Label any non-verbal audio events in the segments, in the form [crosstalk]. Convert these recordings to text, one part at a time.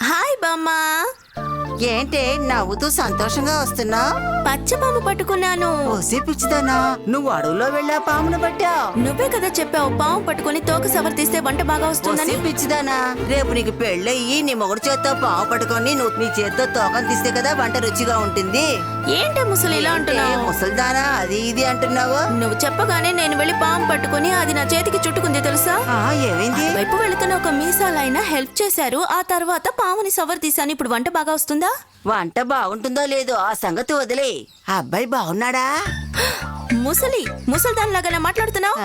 Hi Bama ఏంటే నవ్వుతూ సంతోషంగా వస్తున్నా? పచ్చపాము పట్టుకున్నాను. ఓసి పిచ్చిదానా నువ్వు అడవులో వెళ్ళా పామును పట్టా నువ్వే కదా చెప్పావు పాము పట్టుకొని తోక సవర్ తీస్తే వంట బాగా వస్తుందని. పిచ్చిదానా రేపు నీకు పెళ్ళయ్యి నీ మొగుడు చేత్తో పాము పట్టుకొని నువ్వు నీ చేత్తో తోకం తీస్తే కదా వంట రుచిగా ఉంటుంది. ఏంటి ముసలి ఇలా అంటున్నావు? ముసల్దానా అది ఇది అంటున్నావు? నువ్వు చెప్పగానే నేను వెళ్ళి పాము పట్టుకొని అది నా చేతికి చుట్టుకుంది తెలుసా? ఏమైంది? వైపు వెళుతున్న ఒక మీసాలైన హెల్ప్ చేశారు ఆ తర్వాత పాముని సవర్ తీశాను ఇప్పుడు వంట బాగా వస్తుందా? వంట బాగుంటుందో లేదో ఆ సంగతి వదిలే. అబ్బాయి బాగున్నాడా? ముసలి ముసల్దానిలాగా మాట్లాడుతున్నావు?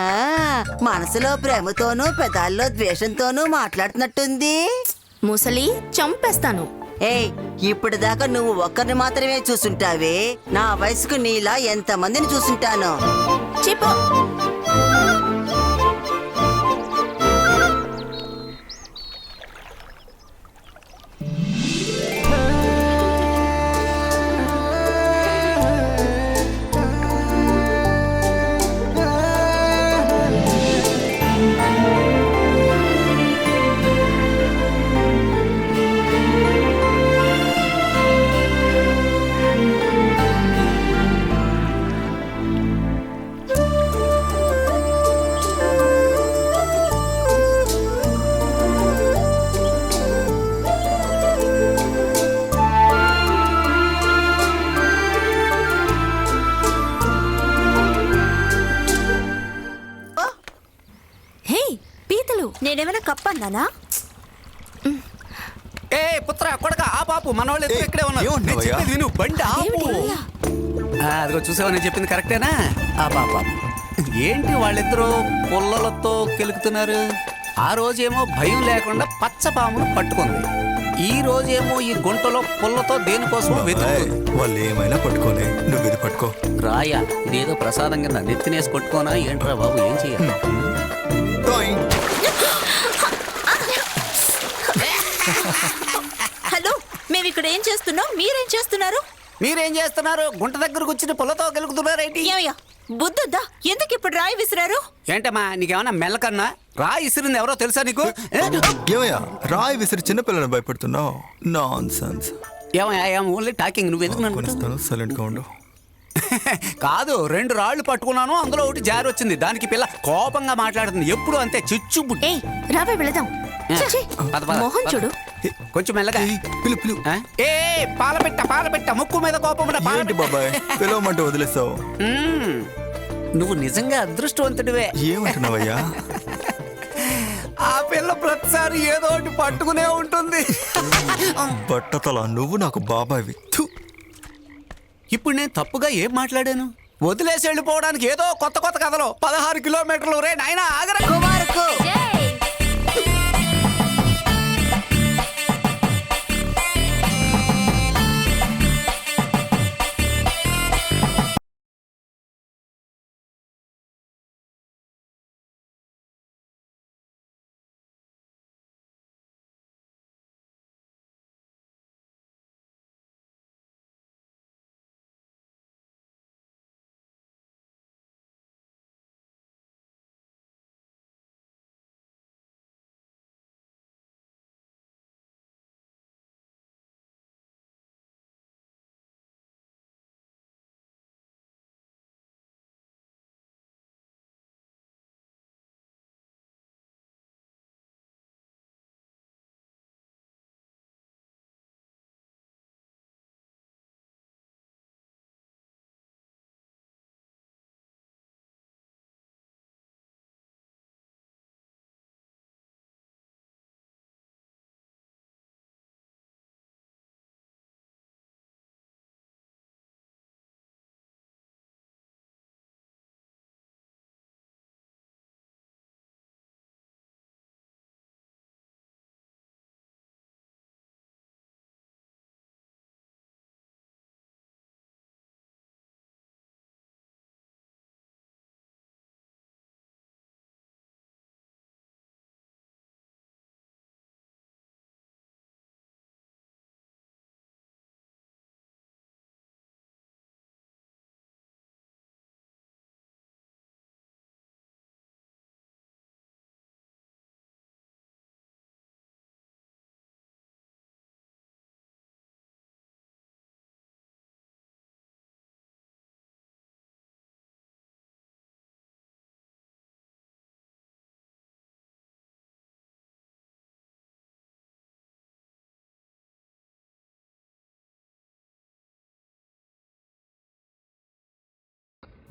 మనసులో ప్రేమతోనూ పెదాల్లో ద్వేషంతోనూ మాట్లాడుతున్నట్టుంది. ముసలి చంపేస్తాను. ఏయ్ ఇప్పుడు దాకా నువ్వు ఒక్కరిని మాత్రమే చూసుంటావే. నా వయసుకు నీలా ఎంత మందిని చూసుంటాను? చెప్పు. కప్పన్నానా ఏ పుత్ర కొడక ఆ పాపు మనోళ్ళు ఇద్దరు ఏయ్, ఇక్కడే ఉన్నారు. ఏమంటున్నావయ్యా? నేను చెప్పేది విను బండి ఆపు. ఆ, అదిగో చూసావా నేను చెప్పింది కరెక్టేనా? ఆ పాప ఏంటి వాళ్ళిద్దరూ పుల్లలతో కెలుకుతున్నారు? ఆ రోజేమో భయం లేకుండా పచ్చ పామును పట్టుకుంది. ఈ రోజేమో ఈ గుంటలో పుల్లతో దేనికోసం వెతుకుతుంది. వాళ్ళు ఏమైనా పట్టుకోని నువ్వు ఇది పట్టుకో? రాయా ఇదేదో ప్రసాదం కింద నెత్తినేసి కొట్టుకోనా? ఏంట్రా బాబు ఏం చెయ్యాలి ఇక్కడ ఏం చేస్తున్నాం మీరేం చేస్తున్నారు? మీరేం చేస్తున్నారు? గుంట దగ్గరకు వచ్చి పుల్లతో కెలుకుతున్నారేంటి ఏమయ్యా బుద్ధుద్దా? ఎందుకు ఇప్పుడు రాయి విసిరారు? ఏంటమ్మా నీకేమన్నా మెల్లకన్నా రా ఇసిరింది ఎవరో తెలుసా నీకు? ఏమయ్యా రాయి విసిరి చిన్నపిల్లలను భయపెడుతున్నావు? నాన్ సెన్స్ ఏమయ్యా ఓన్లీ టాకింగ్ నువ్వు ఎందుకు నన్ను కొనిస్తాను సైలెంట్గా ఉండు. [laughs] కాదు రెండు రాళ్ళు పట్టుకున్నాను అందులో ఒకటి జారి వచ్చింది. దానికి పిల్ల కోపంగా మాట్లాడుతుంది. ఎప్పుడు అంతే చిచ్చు రావే వెళదాం. ఛీ, పద, పద, మొహం పద. చూడు. కొంచెం మెల్లగా. పిలు పిలు. ఆ? ఏ పాల పెట్ట పాల పెట్ట. ముక్కు మీద కోపం ఉన్న పాల ఏంటి పెట్ట. బాబాయ్? పిలవమంటే వదిలేస్తావు మ్మ్. నువ్వు నిజంగా అదృష్టవంతుడివే. ఏమంటున్నావయ్యా? ఆ పిల్ల ప్రతిసారి ఏదో ఒకటి పట్టుకునే ఉంటుంది. బట్టతల నువ్వు నాకు బాబాయ్వి. థు. ఇప్పుడు నేను తప్పుగా ఏం మాట్లాడాను? వదిలేసి వెళ్ళిపోవడానికి ఏదో కొత్త కొత్త కథలు. పదహారు కిలోమీటర్లు. రే నాయనా ఆగరా.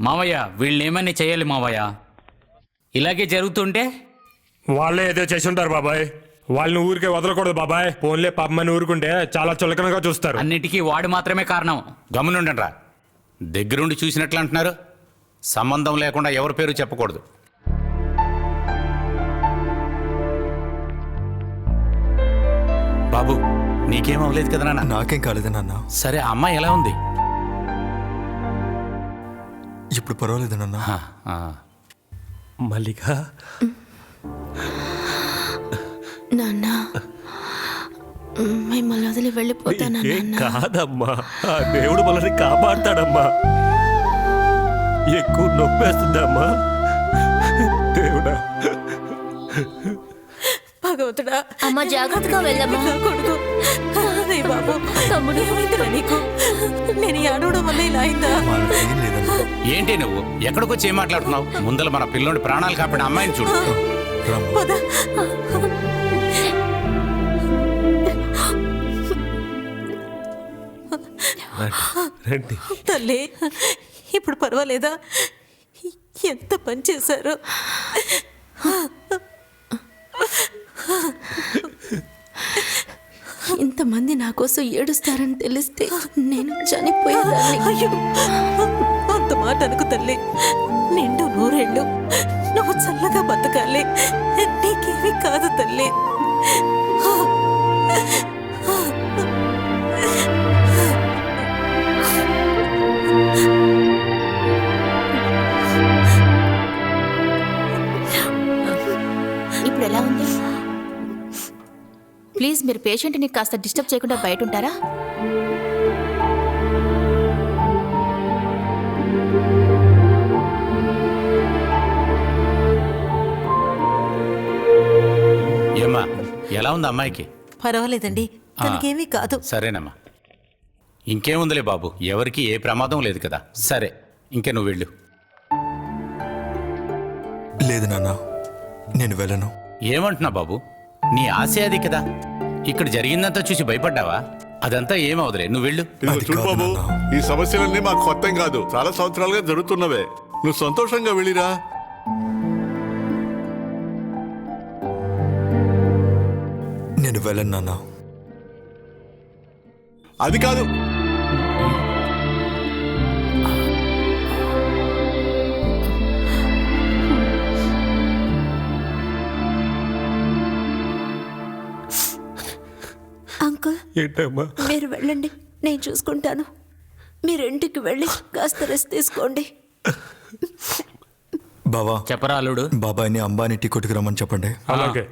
మావయ్య వీళ్ళని ఏమని చేయాలి మావయ్య? ఇలాగే జరుగుతుంటే? వాళ్ళే ఏదో చేసి ఉంటారు బాబాయ్. వాళ్ళని ఊరికే వదలకూడదు బాబాయ్. ఫోన్లే పాపమని ఊరుకుంటే చాలా చులకనగా చూస్తారు. అన్నిటికీ వాడు మాత్రమే కారణం. గమనుండరా దగ్గరుండి చూసినట్లు అంటున్నారు. సంబంధం లేకుండా ఎవరి పేరు చెప్పకూడదు. బాబు నీకేం అవ్వలేదు కదా నాన్న? నాకేం కాలేదు నాన్న. సరే ఆ అమ్మాయి ఎలా ఉంది? ఇప్పుడు పర్వాలేదు నాన్న. ఆ, ఆ. మల్లిక. నాన్న మిమ్మల్ని వదిలి వెళ్ళిపోతానా కాదమ్మా. ఆ దేవుడు మనల్ని కాపాడతాడమ్మా. ఎక్కువ నొప్పేస్తుందమ్మా. దేవుడా. భగవంతుడా. అమ్మ జాగ్రత్తగా వెళ్ళమ్మా కొడుకు అరే బాబు. తమ్ముడు ఏమైందిరా నీకు? నేను ఈ అడవడం వల్ల ఇలా అయిందా? ఏంటి నువ్వు? ఎక్కడికొచ్చి ఏం మాట్లాడుతున్నావు? ముందల మన పిల్లోడి ప్రాణాలు కాపాడిన అమ్మాయిని చూడు. రామ్మా పద రండి. తల్లి ఇప్పుడు పర్వాలేదా? ఎంత పని చేశారు? ఇంతమంది నా కోసం ఏడుస్తారని తెలిస్తే నేను చనిపోయేదాన్ని. అయ్యో అంత మాట అనుకు తల్లి. నిండు నూరేళ్ళు. నువ్వు చల్లగా బతకాలి. నీకేమీ కాదు తల్లి. మీరు పేషెంట్ని కాస్త డిస్టర్బ్ చేయకుండా బయట ఉంటారా ఏమ్మా ఎలా ఉంది అమ్మాయికి? పర్వాలేదండి. తనకేమీ కాదు. సరేనమ్మా. ఇంకేముందిలే బాబు ఎవరికి ఏ ప్రమాదం లేదు కదా. సరే ఇంకే నువ్వు వెళ్ళు. లేదు నాన్న నేను వెళ్ళను. ఏమంటున్నా బాబు? నీ ఆశ అది కదా. ఇక్కడ జరిగిందంతా చూసి భయపడ్డావా? అదంతా ఏమవుదులే నువ్వు వెళ్ళు. ఇదిగో అది చూడు కాదు బాబు. ఈ సమస్యలన్నీ మాకు కొత్త కాదు. చాలా సంవత్సరాలుగా జరుగుతున్నవే. నువ్వు సంతోషంగా వెళ్ళిరా. నేను వెళ్ళను నాన్న. అది కాదు ఏంటమ్మా? మీరు వెళ్ళండి నేను చూసుకుంటాను. మీరు ఇంటికి వెళ్ళి కాస్త రెస్ట్ తీసుకోండి. బావా చెప్పరా అల్లుడు? బాబాయ్ని అంబానీ టీ కొట్టుకురమ్మని చెప్పండి. అలాగే.